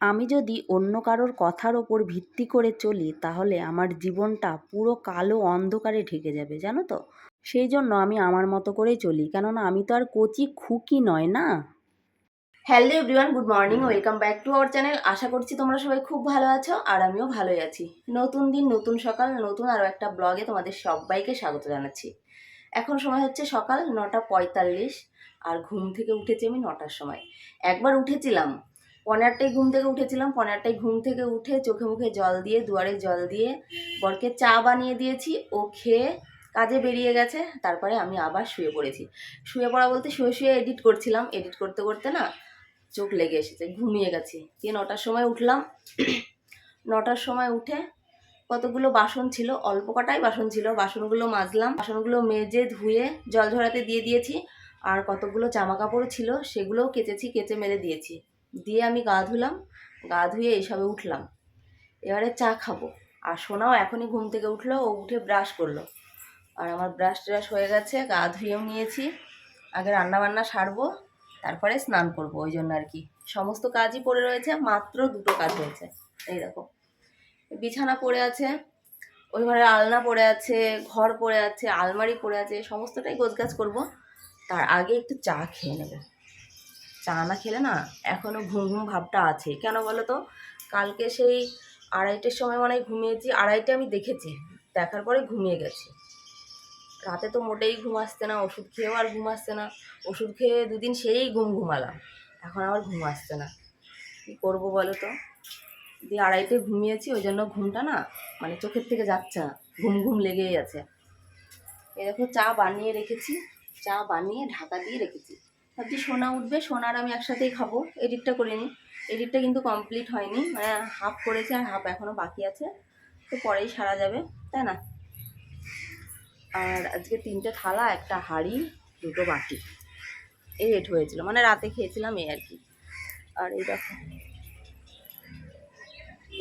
আমি যদি অন্য কারোর কথার ওপর ভিত্তি করে চলি, তাহলে আমার জীবনটা পুরো কালো অন্ধকারে ঢেকে যাবে, জানো তো? সেই জন্য আমি আমার মতো করেই চলি, কেননা আমি তো আর কচি খুকি নয়, না? Hello everyone good morning welcome back to our channel আশা করছি তোমরা সবাই খুব ভালো আছো আর আমিও ভালোই আছি। নতুন দিন, নতুন সকাল, নতুন আরও একটা ব্লগে তোমাদের সবাইকে স্বাগত জানাচ্ছি। এখন সময় হচ্ছে সকাল নটা পঁয়তাল্লিশ আর ঘুম থেকে উঠেছি আমি নটার সময়। একবার উঠেছিলাম পনেরোটায় ঘুম থেকে উঠেছিলাম, পনেরোটায় ঘুম থেকে উঠে চোখে মুখে জল দিয়ে, দুয়ারে জল দিয়ে বরকে চা বানিয়ে দিয়েছি, ও খেয়ে কাজে বেরিয়ে গেছে, তারপরে আমি আবার শুয়ে পড়েছি। শুয়ে পড়া বলতে শুয়ে শুয়ে এডিট করছিলাম এডিট করতে করতে না চোখ লেগে এসেছে, ঘুমিয়ে গেছি। দিয়ে নটার সময় উঠলাম, নটার সময় উঠে কতগুলো বাসন ছিল, অল্প কটাই বাসন ছিল, বাসনগুলো মাজলাম, বাসনগুলো মেজে ধুয়ে জল ঝরাতে দিয়ে দিয়েছি, আর কতগুলো জামা কাপড় ছিল সেগুলোও কেচেছি, কেচে মেলে দিয়েছি। দিয়ে আমি গা ধুলাম, গা ধুয়ে এইসবে উঠলাম। এবারে চা খাব। আর সোনাও এখনই ঘুম থেকে উঠল, ও উঠে ব্রাশ করল। আর আমার ব্রাশ ট্রাশ হয়ে গেছে, গা ধুয়েও নিয়েছি। আগে রান্না বান্না সারবো, তারপরে স্নান করব, ওই জন্য আর কি। সমস্ত কাজই পড়ে রয়েছে, মাত্র দুটো কাজ হয়েছে। এই দেখো, বিছানা পড়ে আছে, ওই ঘরে আলনা পড়ে আছে, ঘর পড়ে আছে, আলমারি পড়ে আছে সমস্তটাই গোছগাছ করব। তার আগে একটু চা খেয়ে নেব। চা না খেলে না এখনও ঘুম ঘুম ভাবটা আছে। কেন বলো তো কালকে সেই আড়াইটের সময় মানে ঘুমিয়েছি, আড়াইটে আমি দেখেছি, দেখার পরে ঘুমিয়ে গেছি। রাতে তো মোটেই ঘুম আসছে না, ওষুধ খেয়েও আর ঘুম আসছে না। ওষুধ খেয়ে দুদিন সেই ঘুম ঘুমালাম, এখন আবার ঘুম আসছে না। কী করব বলো তো দিয়ে আড়াইটে ঘুমিয়েছি, ওই জন্য ঘুমটা না মানে চোখের থেকে যাচ্ছে না, ঘুম ঘুম লেগেই আছে। এরকম চা বানিয়ে রেখেছি, চা বানিয়ে ঢাকা দিয়ে রেখেছি। ভাবছি সোনা উঠবে, সোনার আমি একসাথেই খাব। এডিটটা করে নিই। এডিটটা কিন্তু কমপ্লিট হয়নি। মানে হাফ করেছে আর হাফ এখনও বাকি আছে। তো পরেই সারা যাবে, তাই না? আর আজকে তিনটে থালা, একটা হাঁড়ি, দুটো বাটি। এই রেট হয়েছিল। মানে রাতে খেয়েছিলাম এই আর কি। আর এই দেখো।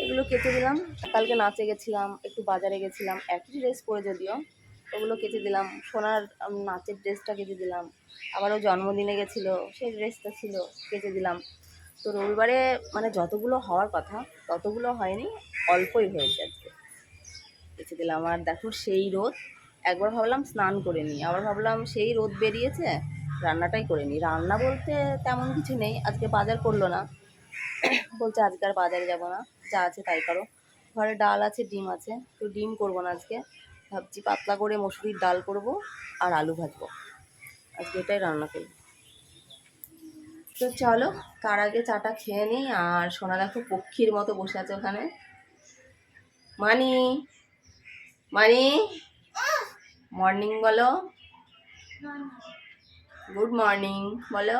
এগুলো কেটে দিলাম। কালকে নাচে গেছিলাম, একটু বাজারে গেছিলাম। একই ড্রেস পরে যদিও। ওগুলো কেটে দিলাম। সোনার নাচের ড্রেসটা কেটে দিলাম। আবার ও জন্মদিনে গেছিল, সেই ড্রেসটা ছিল, কেটে দিলাম। তো রবিবারে মানে যতগুলো হওয়ার কথা, ততগুলো হয়নি, অল্পই হয়েছে আজকে। কেটে দিলাম, আর দেখো সেই রোদ। একবার ভাবলাম স্নান করে নিই, আবার ভাবলাম সেই রোদ বেরিয়েছে, রান্নাটাই করে নিই। রান্না বলতে তেমন কিছু নেই, আজকে বাজার করল না। বলছে আজকে আর বাজারে যাব না, যা আছে তাই করো। ঘরে ডাল আছে, ডিম আছে, তো ডিম করব না আজকে। ভাবছি পাতলা করে মসুরির ডাল করব আর আলু ভাজবো। আজকে এটাই রান্না করব তো চলো, তার আগে চাটা খেয়ে নিই আর সোনা দেখো পক্ষীর মতো বসে আছে ওখানে। মানি মানি মর্নিং বলো। গুড মর্নিং বলো।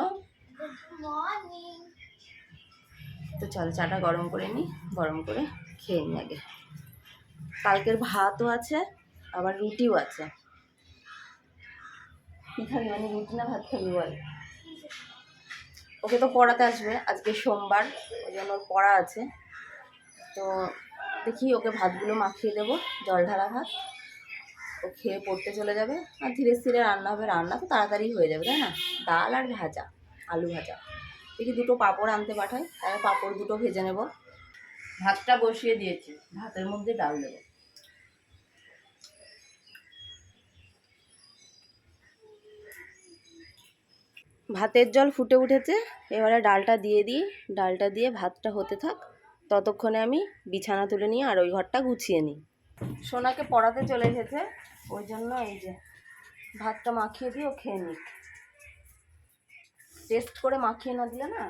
তো চলো চাটা গরম করে নিই গরম করে খেয়ে নিই আগে। কালকের ভাতও আছে। আবার রুটিও আছে। কী খাবি মানে রুটি না, ভাত খাবি বল। ওকে তো পড়াতে আসবে, আজকে সোমবার, ওই জন্য ওর পড়া আছে। তো দেখি ওকে ভাতগুলো মাখিয়ে দেবো, জল ঢালা ভাত। ও খেয়ে পড়তে চলে যাবে, আর ধীরে ধীরে রান্না হবে, রান্না তো তাড়াতাড়ি হয়ে যাবে, তাই না? ডাল আর ভাজা, আলু ভাজা। দেখি দুটো পাঁপড় আনতে পাঠাই তাহলে পাঁপড় দুটো ভেজে নেব। ভাতটা বসিয়ে দিয়েছি, ভাতের মধ্যে ডাল দেবো। ভাতের জল ফুটে উঠেছে, এবারে ডালটা দিয়ে দিই, ডালটা দিয়ে ভাতটা হতে থাক, ততক্ষণে আমি বিছানা তুলে নিয়ে আর ওই ঘরটা গুছিয়ে নিই। সোনাকে পড়াতে চলে এসেছে, ওই জন্য এই যে ভাতটা মাখিয়ে দিয়ে ও খেয়ে নিক। টেস্ট করে মাখিয়ে না দিলে না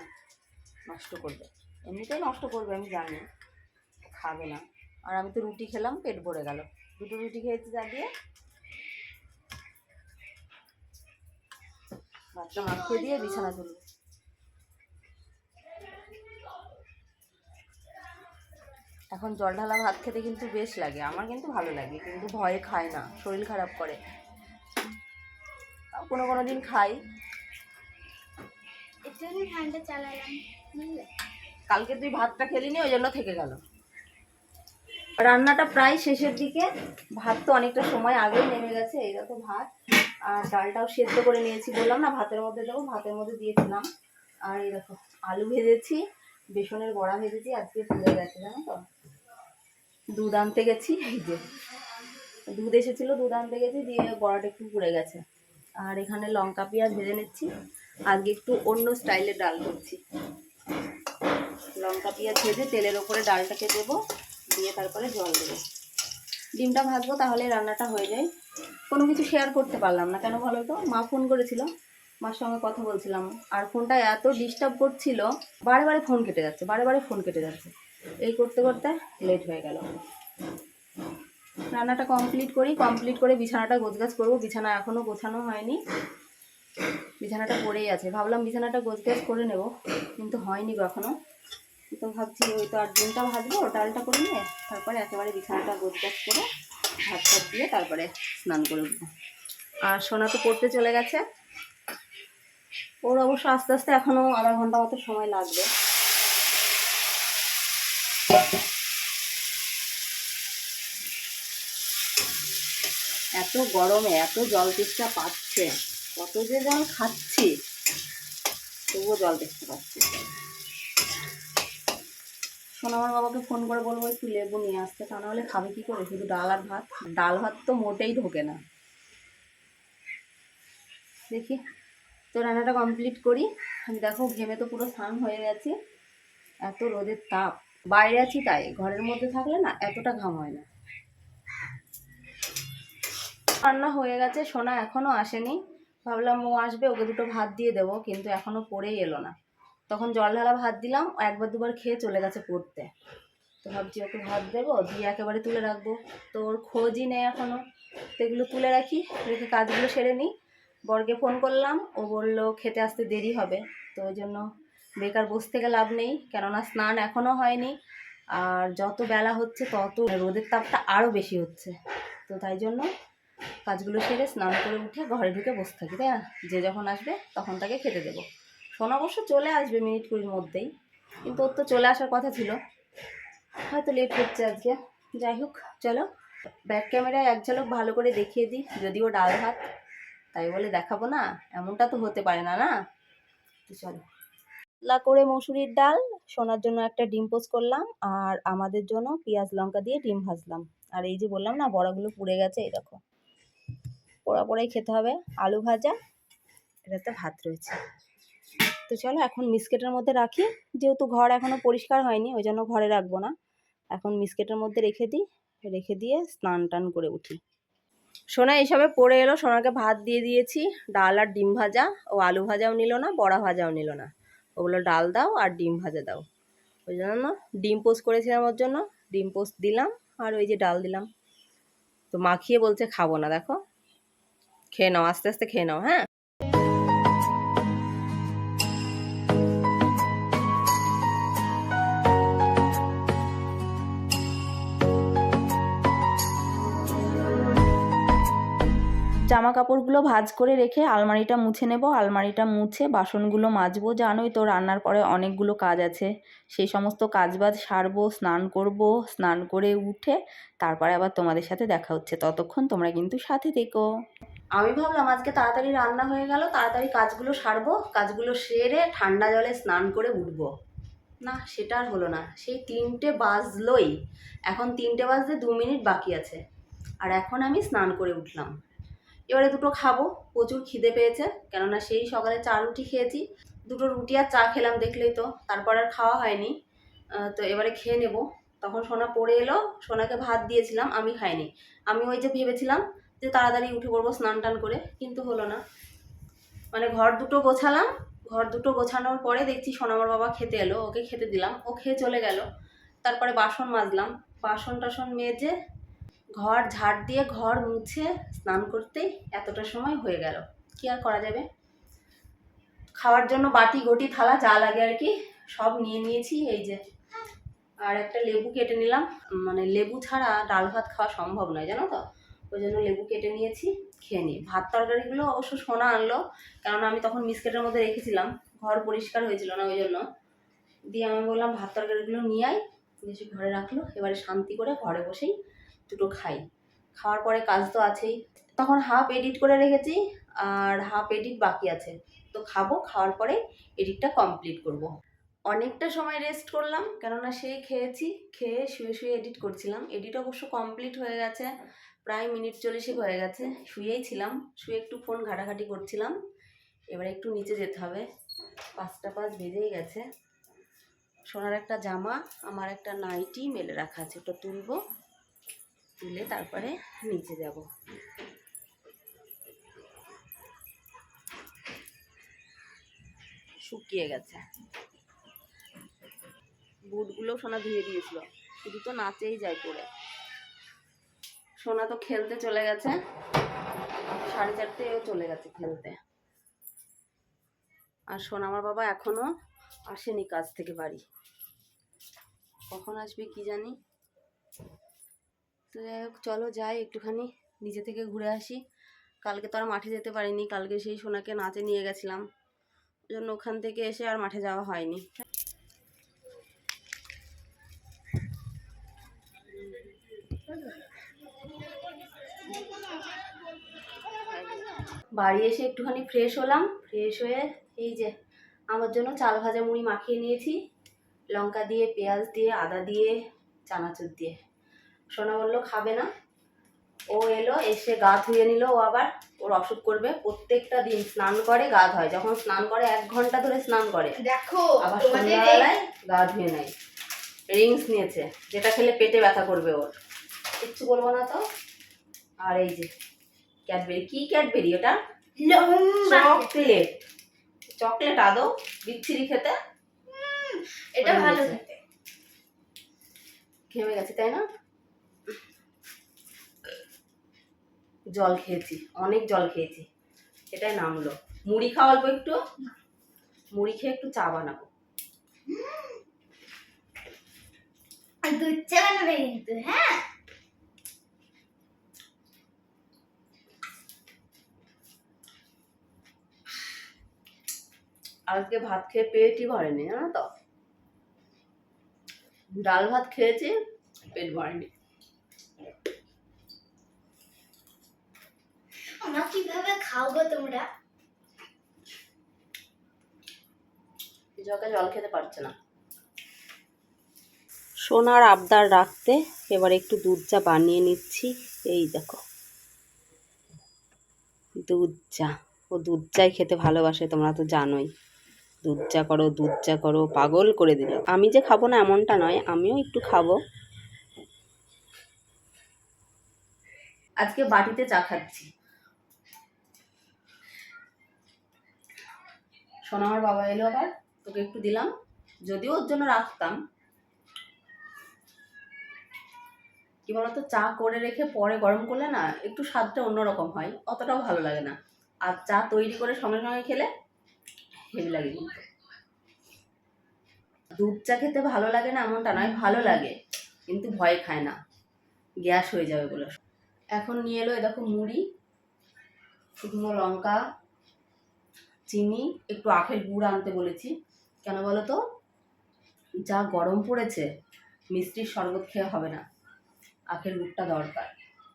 নষ্ট করবে। এমনিতেই নষ্ট করবে, আমি জানি, খাবে না। আর আমি তো রুটি খেলাম, পেট ভরে গেল। দুটো রুটি খেয়েছি যা দিয়ে ভাতটা মাখিয়ে দিয়ে বিছানা তুলব। এখন জল ঢালা ভাত খেতে কিন্তু বেশ লাগে আমার কিন্তু ভালো লাগে কিন্তু ভয়ে খায় না শরীর খারাপ করে। তাও কোনো কোনো দিন খাই। কালকে তুই ভাতটা খেলিনি ওই জন্য থেকে গেল। রান্নাটা প্রায় শেষের দিকে ভাত তো অনেকটা সময় আগেই নেমে গেছে এই দেখো ভাত। আর ডালটাও সেদ্ধ করে নিয়েছি। বললাম না, ভাতের মধ্যে দেবো, ভাতের মধ্যে দিয়েছিলাম আর এই দেখো, আলু ভেজেছি, বেসনের বড়া ভেজেছি, আজকে পুড়ে গেছে, জানো তো? দুধ আনতে গেছি, এই যে। দুধ এসেছিল, দুধ আনতে গেছি, দিয়ে বড়াটা একটু পুড়ে গেছে। আর এখানে লঙ্কা, পেঁয়াজ ভেজে নিচ্ছি। আজকে একটু অন্য স্টাইলে ডাল করছি। লঙ্কা, পেঁয়াজ ভেজে তেলের ওপরে ডালটাকে দেবো, দিয়ে তারপরে জল দেবো। ডিমটা ভাজবো, তাহলে রান্নাটা হয়ে যায়। কোনো কিছু শেয়ার করতে পারলাম না। কেন বলো তো? মা ফোন করেছিল। মার সঙ্গে কথা বলছিলাম। আর ফোনটা এত ডিস্টার্ব করছিল, বারে বারে ফোন কেটে যাচ্ছে, বারে বারে ফোন কেটে যাচ্ছে। এই করতে করতে লেট হয়ে গেল। রান্নাটা কমপ্লিট করি কমপ্লিট করে বিছানাটা গোছগাছ করব। বিছানা এখনও গোছানো হয়নি। বিছানাটা পড়েই আছে। ভাবলাম বিছানাটা গোছগাছ করে নেব, কিন্তু হয়নি এখনও তো ভাবছি ওই তো আর ডিমটা ভাজবো, ডালটা করে নিয়ে তারপরে একেবারে বিছানাটা গোছগাছ করে ভাত টাত দিয়ে তারপরে স্নান করে উঠবো। আর সোনা তো পড়তে চলে গেছে। ওর অবশ্য আস্তে আস্তে এখনও আধা ঘণ্টা মতো সময় লাগবে। এত গরমে এত জল তেষ্টা পাচ্ছে। কত যে জল খাচ্ছি, তবুও জল তেষ্টা পাচ্ছে। শোনো, আমার বাবাকে ফোন করে বলব, একটু লেবু নিয়ে আসতে, তা নাহলে খাবে কি করে? শুধু ডাল আর ভাত। ডাল ভাত তো মোটেই ঢোকে না। দেখি, তো রান্নাটা কমপ্লিট করি। আমি দেখো, ঘেমে তো পুরো স্নান হয়ে গেছে। এত রোদের তাপ। বাইরে আছি তাই, ঘরের মধ্যে থাকলে না এতটা ঘাম হয় না। রান্না হয়ে গেছে, সোনা এখনও আসেনি। ভাবলাম ও আসবে, ওকে দুটো ভাত দিয়ে দেবো, কিন্তু এখনও পড়েই এলো না। তখন জল ঢালা ভাত দিলাম একবার দুবার খেয়ে চলে গেছে পড়তে। তো ভাবছি ওকে ভাত দেবো, দিয়ে একেবারে তুলে রাখব। তো ওর খোঁজই নেই এখনও তো এগুলো তুলে রাখি, রেখে কাজগুলো সেরে নিই। বরকে ফোন করলাম, ও বলল খেতে আসতে দেরি হবে। তো ওই জন্য বেকার বসে থেকে লাভ নেই, কেননা স্নান এখনও হয়নি। আর যত বেলা হচ্ছে তত রোদের তাপটা আরও বেশি হচ্ছে। তো তাই জন্য কাজগুলো সেরে স্নান করে উঠে ঘরে ঢুকে বসে থাকি, তাই না? যে যখন আসবে তখন তাকে খেতে দেবো। সোনা অবশ্য চলে আসবে মিনিট কুড়ির মধ্যেই, কিন্তু ওর তো চলে আসার কথা ছিল। হয়তো লেট হচ্ছে আজকে। যাই হোক, চলো। ব্যাক ক্যামেরায় এক ঝলক ভালো করে দেখিয়ে দিই, যদিও ডাল ভাত, তাই বলে দেখাবো না, এমনটা তো হতে পারে না না? চলো। লা করে মসুরির ডাল, সোনার জন্য একটা ডিম পোস্ট করলাম, আর আমাদের জন্য পেঁয়াজ লঙ্কা দিয়ে ডিম ভাজলাম। আর এই যে বললাম না, বড়াগুলো পুড়ে গেছে, এই দেখো। পোড়া পোড়াই খেতে হবে, আলু ভাজা, এটাতে ভাত রয়েছে। তো চলো এখন মিসকেটের মধ্যে রাখি। যেহেতু ঘর এখনও পরিষ্কার হয়নি, ওই জন্য ঘরে রাখব না। এখন মিসকেটের মধ্যে রেখে দিই, রেখে দিয়ে স্নান টান করে উঠি। সোনা এইসবে পড়ে এলো, সোনাকে ভাত দিয়ে দিয়েছি, ডাল আর ডিম ভাজা। ও আলু ভাজাও নিল না, বড়া ভাজাও নিল না। ওগুলো ডাল দাও আর ডিম ভাজা দাও। ওই জন্য ডিম পোস্ট করেছিলাম ওর জন্য, ডিম পোস্ট দিলাম আর ওই যে ডাল দিলাম। তো মাখিয়ে বলছে, খাব না, দেখো। খেয়ে নাও, আস্তে আস্তে খেয়ে নাও হ্যাঁ? জামা কাপড়গুলো ভাঁজ করে রেখে আলমারিটা মুছে নেব। আলমারিটা মুছে বাসনগুলো মাজবো। জানোই তো রান্নার পরে অনেকগুলো কাজ আছে। সেই সমস্ত কাজবাজ সারবো, স্নান করব, স্নান করে উঠে তারপরে আবার তোমাদের সাথে দেখা হচ্ছে। ততক্ষণ তোমরা কিন্তু সাথে থেকো। আমি ভাবলাম আজকে তাড়াতাড়ি রান্না হয়ে গেল, তাড়াতাড়ি কাজগুলো সারবো, কাজগুলো সেরে ঠান্ডা জলে স্নান করে উঠবো। না, সেটা আর হলো না। সেই তিনটে বাজলোই। এখন তিনটে বাজতে দু মিনিট বাকি আছে। আর এখন আমি স্নান করে উঠলাম। এবারে দুটো খাব, প্রচুর খিদে পেয়েছে, কেননা সেই সকালে চা রুটি খেয়েছি। দুটো রুটি আর চা খেলাম দেখলেই তো, তারপর আর খাওয়া হয়নি। তো এবারে খেয়ে নেব। তখন সোনা পড়ে এলো, সোনাকে ভাত দিয়েছিলাম, আমি খাইনি। আমি ওই যে ভেবেছিলাম যে তাড়াতাড়ি উঠে পড়ব স্নান টান করে, কিন্তু হলো না। মানে ঘর দুটো গোছালাম, ঘর দুটো গোছানোর পরে দেখছি সোনামার বাবা খেতে এলো, ওকে খেতে দিলাম, ও খেয়ে চলে গেল। তারপরে বাসন মাজলাম, বাসন টাসন মেজে ঘর ঝাড় দিয়ে ঘর মুছে স্নান করতেই এতটা সময় হয়ে গেল। কি আর করা যাবে? খাওয়ার জন্য বাটি গটি থালা যা লাগে আর কি সব নিয়ে নিয়েছি। এই যে, আর একটা লেবু কেটে নিলাম। মানে লেবু ছাড়া ডাল ভাত খাওয়া সম্ভব নয়, জানো তো? ওই জন্য লেবু কেটে নিয়েছি, খেয়ে নিই। ভাত তরকারিগুলো অবশ্য সোনা আনলো কারণ আমি তখন মিসকেটের মধ্যে রেখেছিলাম। ঘর পরিষ্কার হয়েছিল না ওই জন্য। দিয়ে আমি বললাম, ভাত তরকারিগুলো নিয়ে আয়। বেশি ঘরে রাখল। এবারে শান্তি করে ঘরে বসেই দুটো খাই। খাওয়ার পরে কাজ তো আছেই। তখন হাফ এডিট করে রেখেছি আর হাফ এডিট বাকি আছে। তো খাব, খাওয়ার পরে এডিটটা কমপ্লিট করব। অনেকটা সময় রেস্ট করলাম, কেননা সেই খেয়েছি, খেয়ে শুয়ে শুয়ে এডিট করছিলাম। এডিট অবশ্য কমপ্লিট হয়ে গেছে, প্রায় মিনিট চল্লিশেক হয়ে গেছে। শুয়েই ছিলাম, শুয়ে একটু ফোন ঘাটাঘাটি করছিলাম। এবার একটু নিচে যেতে হবে। পাঁচটা পাঁচ বেজেই গেছে। সোনার একটা জামা, আমার একটা নাইটি মেলে রাখা আছে, ওটা তুলবো। তুলে তারপরে নিচে যাব শুকিয়ে গেছে। বুটগুলো সোনা ধুয়ে দিয়েছিল, শুধু তো নাচেই যায় পরে সোনা তো খেলতে চলে গেছে, সাড়ে চারটেও চলে গেছে খেলতে। আর সোনা আমার বাবা এখনও আসেনি কাজ থেকে বাড়ি। কখন আসবে কি জানি? তো যাই হোক, চলো যাই, একটুখানি নিজে থেকে ঘুরে আসি। কালকে তো আর মাঠে যেতে পারিনি, কালকে সেই সোনাকে নাচে নিয়ে গেছিলাম। ওই জন্য ওখান থেকে এসে আর মাঠে যাওয়া হয়নি। বাড়ি এসে একটুখানি ফ্রেশ হলাম ফ্রেশ হয়ে এই যে আমার জন্য চাল ভাজা মুড়ি মাখিয়ে নিয়েছি, লঙ্কা দিয়ে, পেঁয়াজ দিয়ে, আদা দিয়ে, চানাচুর দিয়ে। সোনা বলল খাবে না। ও এলো এসে গা ধুয়ে নিল ও আবার ওর অসুখ করবে। প্রত্যেকটা দিন স্নান করে গা ধয়। যখন স্নান করে এক ঘণ্টা ধরে স্নান করে। দেখো আবার সন্ধ্যাবেলায় গা ধুয়ে নেয়। রিংস নিয়েছে যেটা খেলে পেটে ব্যথা করবে ওর। কিচ্ছু বলব না তো। আর এই যে ক্যাডবেরি। কি ক্যাডবেরি ওটা? চকলেট। চকলেট আদৌ? বিচ্ছিরি খেতে? এটা ভালো। খেতে। ঘেমে গেছে তাই না? জল খেয়েছি অনেক জল খেয়েছি। এটাই নামলো। মুড়ি খাওয়া অল্প একটু মুড়ি খেয়ে একটু চা বানাবো। আর দুধ চা বানাবে কিন্তু হ্যাঁ? আজকে ভাত খেয়ে পেটই ভরেনি জানো তো? ডাল ভাত খেয়েছি পেট ভরেনি আমরা কীভাবে খাও গো তোমরা। জগে জল খেতে পারছে না। সোনার আবদার রাখতে এবার একটু দুধ চা বানিয়ে নিচ্ছি। এই দেখো। দুধ চা। ও দুধ চাই খেতে ভালোবাসে তোমরা তো জানোই। দুধ চা করো দুধ চা করো পাগল করে দিল। আমি যে খাব না এমনটা নয় আমিও একটু খাব। আজকে বাটিতে চা খাচ্ছি। সোনা আমার বাবা এলো আবার, তোকে একটু দিলাম। যদিও ওর জন্য রাখতাম। কি বলতো, চা করে রেখে পরে গরম করলে না, একটু স্বাদটা অন্যরকম হয়। অতটাও ভালো লাগে না। আর চা তৈরি করে সঙ্গে সঙ্গে খেলে হেভি লাগে কিন্তু। দুধ চা খেতে ভালো লাগে না এমনটা নয়, ভালো লাগে। কিন্তু ভয় খায় না। গ্যাস হয়ে যাবে বলে। এখন নিয়ে এলো এ দেখো মুড়ি, শুকনো লঙ্কা চিনি একটু আখের গুড় আনতে বলেছি। কেন বলো তো যা গরম পড়েছে মিষ্টির শরবত খেয়ে হবে না। আখের গুড়টা দরকার।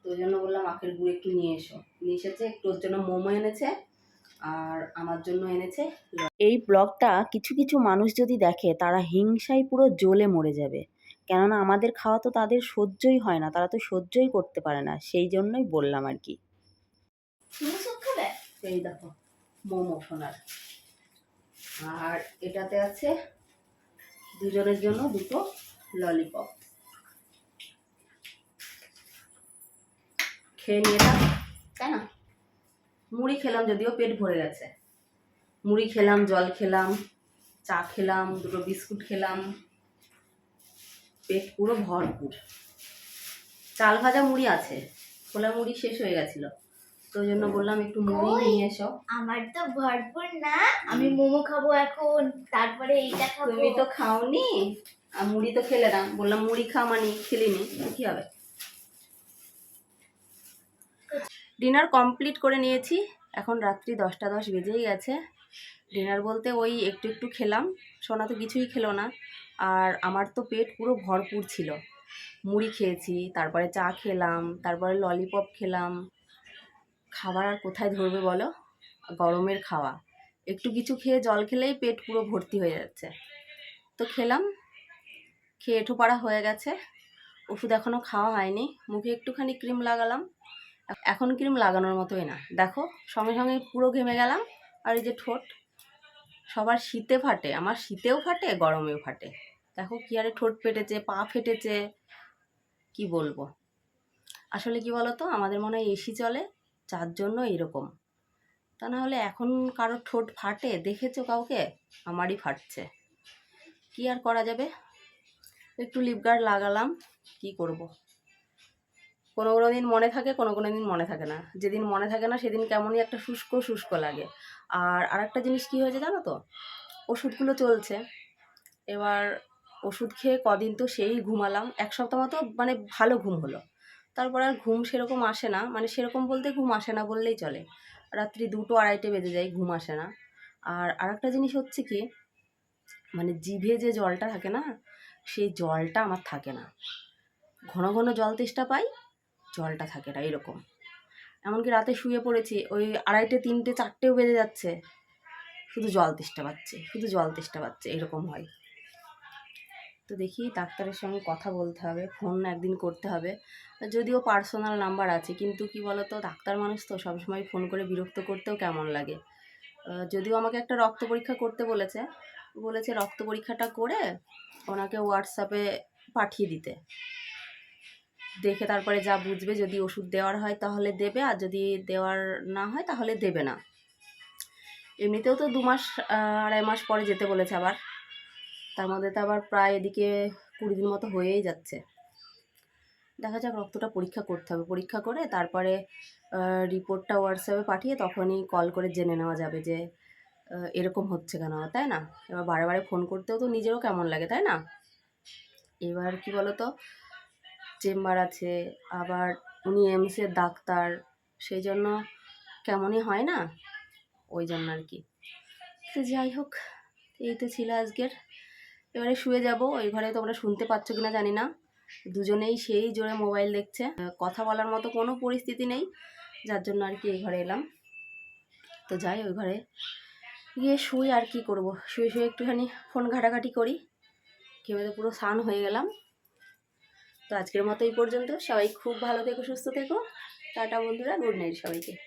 তো ওই জন্য বললাম আখের গুড় একটু নিয়ে এসো। নিয়ে এসেছে একটু ওর জন্য মোমো এনেছে আর আমার জন্য এনেছে এই ব্লগটা কিছু কিছু মানুষ যদি দেখে তারা হিংসায় পুরো জ্বলে মরে যাবে। কেননা আমাদের খাওয়া তো তাদের সহ্যই হয় না তারা তো সহ্যই করতে পারে না। সেই জন্যই বললাম আর কি। এই দেখো। মোমো সোনার আর এটাতে আছে দুজনের জন্য দুটো ললিপপ খেয়ে নিয়ে এলাম তাই না? মুড়ি খেলাম যদিও পেট ভরে গেছে। মুড়ি খেলাম, জল খেলাম, চা খেলাম, দুটো বিস্কুট খেলাম। পেট পুরো ভরপুর। চাল ভাজা মুড়ি আছে, খোলা মুড়ি শেষ হয়ে গেছিল। তো ওই জন্য বললাম একটু মুড়ি কই? নিয়ে এসো। আমার তো ভরপুর না আমি মোমো খাব এখন। তারপরে এইটা খাব। তুমি তো খাওনি আর মুড়ি তো খেলে না। বললাম মুড়ি খাও মানে খেলিনি কি হবে? ডিনার কমপ্লিট করে নিয়েছি। এখন রাত্রি দশটা দশ বেজেই গেছে। ডিনার বলতে ওই একটু একটু খেলাম। সোনা তো কিছুই খেলো না। আর আমার তো পেট পুরো ভরপুর ছিল। মুড়ি খেয়েছি তারপরে চা খেলাম তারপরে ললিপপ খেলাম। খাবার আর কোথায় ধরবে বলো? গরমের খাওয়া। একটু কিছু খেয়ে জল খেলেই পেট পুরো ভর্তি হয়ে যাচ্ছে। তো খেলাম। খেয়ে এঁঠো পাড়া হয়ে গেছে। ওষুধ এখনও খাওয়া হয়নি। মুখে একটুখানি ক্রিম লাগালাম। এখন ক্রিম লাগানোর মতোই না। দেখো, সঙ্গে সঙ্গে পুরো ঘেমে গেলাম। আর এই যে ঠোঁট, সবার শীতে ফাটে। আমার শীতেও ফাটে, গরমেও ফাটে। দেখো কি আরে ঠোঁট ফেটেছে, পা ফেটেছে। কি বলব? আসলে কি বলতো? আমাদের মনে হয় এসি চলে। যার জন্য এরকম। তা না হলে এখন কারোর ঠোঁট ফাটে, দেখেছ কাউকে? আমারই ফাটছে। কি আর করা যাবে? একটু লিপ গার্ড লাগালাম, কি করব। কোনো কোনো দিন মনে থাকে, কোনো কোনো দিন মনে থাকে না। যেদিন মনে থাকে না, সেদিন কেমনই একটা শুষ্ক শুষ্ক লাগে। আর আরেকটা জিনিস কি হয়েছে জানো তো? ওষুধগুলো চলছে। এবার ওষুধ খেয়ে কদিন তো সেই ঘুমালাম। এক সপ্তাহ মতো মানে ভালো ঘুম হলো। তারপর আর ঘুম সেরকম আসে না। মানে সেরকম বলতে ঘুম আসে না বললেই চলে। রাত্রি দুটো আড়াইটে বেজে যায়, ঘুম আসে না। আর আরেকটা জিনিস হচ্ছে কি মানে জিভে যে জলটা থাকে না, সেই জলটা আমার থাকে না। ঘন ঘন জল তেষ্টা পাই, জলটা থাকে না, এরকম। এমনকি রাতে শুয়ে পড়েছি, ওই আড়াইটে, তিনটে, চারটেও বেজে যাচ্ছে। শুধু জল তেষ্টা পাচ্ছে, শুধু জল তেষ্টা পাচ্ছে, এরকম হয়। তো দেখি ডাক্তারের সঙ্গে কথা বলতে হবে ফোন একদিন করতে হবে। যদিও পার্সোনাল নাম্বার আছে, কিন্তু কি বলতো, ডাক্তার মানুষ তো সবসময় ফোন করে বিরক্ত করতেও কেমন লাগে। যদিও আমাকে একটা রক্ত পরীক্ষা করতে বলেছে বলেছে রক্ত পরীক্ষাটা করে ওনাকে হোয়াটসঅ্যাপে পাঠিয়ে দিতে। দেখে তারপরে যা বুঝবে, যদি ওষুধ দেওয়ার হয় তাহলে দেবে, আর যদি দেওয়ার না হয় তাহলে দেবে না। এমনিতেও তো দু মাস আড়াই মাস পরে যেতে বলেছে আবার। তার মধ্যে তো আবার প্রায় এদিকে কুড়ি দিন মতো হয়েই যাচ্ছে। দেখা যাক, রক্তটা পরীক্ষা করতে হবে। পরীক্ষা করে তারপরে রিপোর্টটা হোয়াটসঅ্যাপে পাঠিয়ে তখনই কল করে জেনে নেওয়া যাবে যে এরকম হচ্ছে কেন, তাই না? এবার বারে বারে ফোন করতেও তো নিজেরও কেমন লাগে, তাই না? এবার কি বলতো, চেম্বার আছে, আবার উনি এমসের ডাক্তার, সেই জন্য কেমনই হয় না? ওই জন্য আর কি। তো যাই হোক, এই তো ছিল আজকের এবারে শুয়ে যাব। ওই ঘরে তোমরা শুনতে পাচ্ছ কিনা জানি না। দুজনেই সেই জোরে মোবাইল দেখছে। কথা বলার মতো কোনো পরিস্থিতি নেই। যার জন্য আর কি এই ঘরে এলাম। তো যাই, ওই ঘরে গিয়ে শুই আর কি করব। শুয়ে শুয়ে একটুখানি ফোন ঘাটাঘাটি করি। ঘেমে তো পুরো স্নান হয়ে গেলাম। তো আজকের মতো এই পর্যন্ত। সবাই খুব ভালো থেকো, সুস্থ থেকো। টাটা বন্ধুরা, গুড নাইট সবাইকে।